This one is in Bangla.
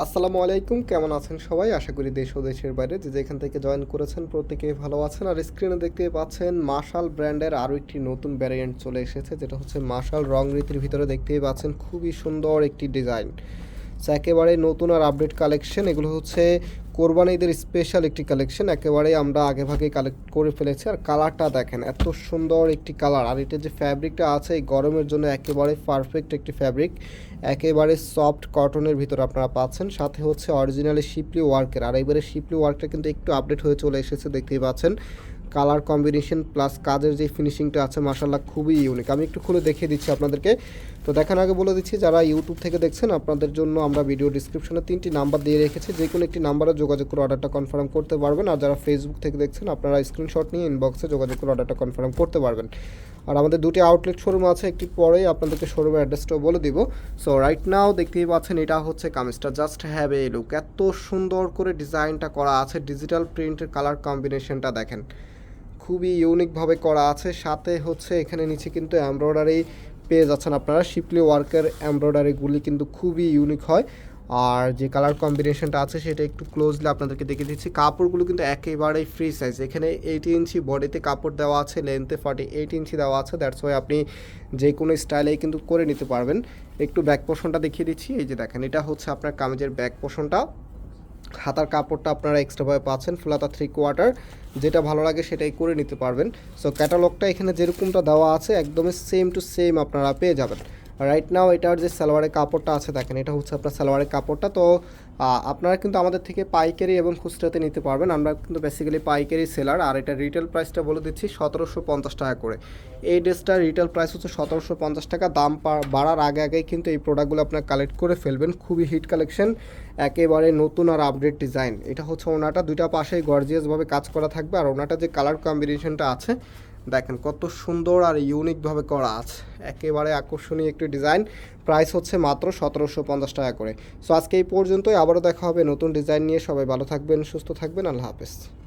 আসসালামু আলাইকুম, কেমন আছেন সবাই? আশা করি দেশ ও দেশের বাইরে যে যেখান থেকে জয়েন করেছেন প্রত্যেকে ভালো আছেন। আর স্ক্রিনে দেখতে পাচ্ছেন মার্শাল ব্র্যান্ডের আরও একটি নতুন ভ্যারিয়েন্ট চলে এসেছে, যেটা হচ্ছে মার্শাল রং রীতির ভিতরে দেখতেই পাচ্ছেন খুবই সুন্দর একটি ডিজাইন সো একেবারে নতুন আর আপডেট কালেকশন এগুলো হচ্ছে কোরবানিদের স্পেশাল একটি কালেকশন একেবারে আমরা আগে ভাগে কালেক্ট করে ফেলেছি। আর কালারটা দেখেন, এত সুন্দর একটি কালার আর এটা যে ফ্যাব্রিকটা আছে, এই গরমের জন্য একেবারে পারফেক্ট একটি ফ্যাব্রিক একেবারে সফট কটনের ভিতর আপনারা পাচ্ছেন। সাথে হচ্ছে অরিজিনালি শিপলি ওয়ার্কের আর এবারে শিপলি ওয়ার্কটা কিন্তু একটু আপডেট হয়ে চলে এসেছে, দেখতেই পাচ্ছেন। কালার কম্বিনেশন প্লাস কাজের যে ফিনিশিংটা আছে মাসাল্লাহ খুবই ইউনিক আমি একটু খুলে দেখিয়ে দিচ্ছি আপনাদেরকে। তো দেখার আগে বলে দিচ্ছি, যারা ইউটিউব থেকে দেখছেন, আপনাদের জন্য আমরা ভিডিও ডিসক্রিপশনে তিনটি নাম্বার দিয়ে রেখেছি। যে কোনো একটি নাম্বারে যোগাযোগ করে অর্ডারটা কনফার্ম করতে পারবেন। আর যারা ফেসবুক থেকে দেখছেন, আপনারা স্ক্রিনশট নিয়ে ইনবক্সে যোগাযোগ করে অর্ডারটা কনফার্ম করতে পারবেন। আর আমাদের দুটি আউটলেট শোরুম আছে, একটি পরেই আপনাদেরকে শোরুমের অ্যাড্রেসটাও বলে দিব। সো রাইট নাও দেখতেই পাচ্ছেন, এটা হচ্ছে কামিজটা। জাস্ট হ্যাভ এ লুক এত সুন্দর করে ডিজাইনটা করা আছে ডিজিটাল প্রিন্টের কালার কম্বিনেশনটা দেখেন। খুবই ইউনিকভাবে করা আছে। সাথে হচ্ছে এখানে নিচে কিন্তু এমব্রয়ডারি পেয়ে যাচ্ছেন আপনারা। শিপলি ওয়ার্কের এমব্রয়ডারিগুলি কিন্তু খুবই ইউনিক হয়। আর যে কালার কম্বিনেশনটা আছে সেটা একটু ক্লোজলি আপনাদেরকে দেখে দিচ্ছি। কাপড়গুলো কিন্তু একেবারেই ফ্রি সাইজ এখানে এইট ইঞ্চি বডিতে কাপড় দেওয়া আছে লেন্থে ফর্টি এইট ইঞ্চি দেওয়া আছে। দ্যাটস ওয়াই আপনি যে কোনো স্টাইলেই কিন্তু করে নিতে পারবেন। একটু ব্যাক পোর্শনটা দেখিয়ে দিচ্ছি। এই যে দেখেন, এটা হচ্ছে আপনার কামিজের ব্যাক পোর্শনটা হাতার কাপড়টা আপনারা এক্সট্রাভাবে পাচ্ছেন, ফুলাতা থ্রি কোয়ার্টার যেটা ভালো লাগে সেটাই করে নিতে পারবেন। সো ক্যাটালগটা এখানে যেরকমটা দেওয়া আছে, একদমই সেম টু সেম আপনারা পেয়ে যাবেন। রাইট নাও এটার যে সালোয়ারের কাপড়টা আছে দেখেন, এটা হচ্ছে আপনার সালোয়ারের কাপড়টা। তো আপনারা কিন্তু আমাদের থেকে পাইকারি এবং খুচরাতে নিতে পারবেন। আমরা কিন্তু বেসিক্যালি পাইকারি সেলার আর এটা রিটেল প্রাইসটা বলে দিচ্ছি সতেরোশো পঞ্চাশ টাকা করে। এই ড্রেসটার রিটেল প্রাইস হচ্ছে সতেরোশো পঞ্চাশ টাকা। দাম বাড়ার আগে আগেই কিন্তু এই প্রোডাক্টগুলো আপনার কালেক্ট করে ফেলবেন। খুবই হিট কালেকশন একেবারে নতুন আর আপডেট ডিজাইন এটা হচ্ছে ওনাটা, দুইটা পাশেই গর্জিয়াসভাবে কাজ করা থাকবে। আর ওনাটা যে কালার কম্বিনেশনটা আছে দেখেন কত সুন্দর আর ইউনিকভাবে করা আছে। একেবারে আকর্ষণীয় একটি ডিজাইন প্রাইস হচ্ছে মাত্র সতেরোশো পঞ্চাশ টাকা করে। সো আজকে এই পর্যন্তই। আবারও দেখা হবে নতুন ডিজাইন নিয়ে। সবাই ভালো থাকবেন, সুস্থ থাকবেন। আল্লাহ হাফেজ।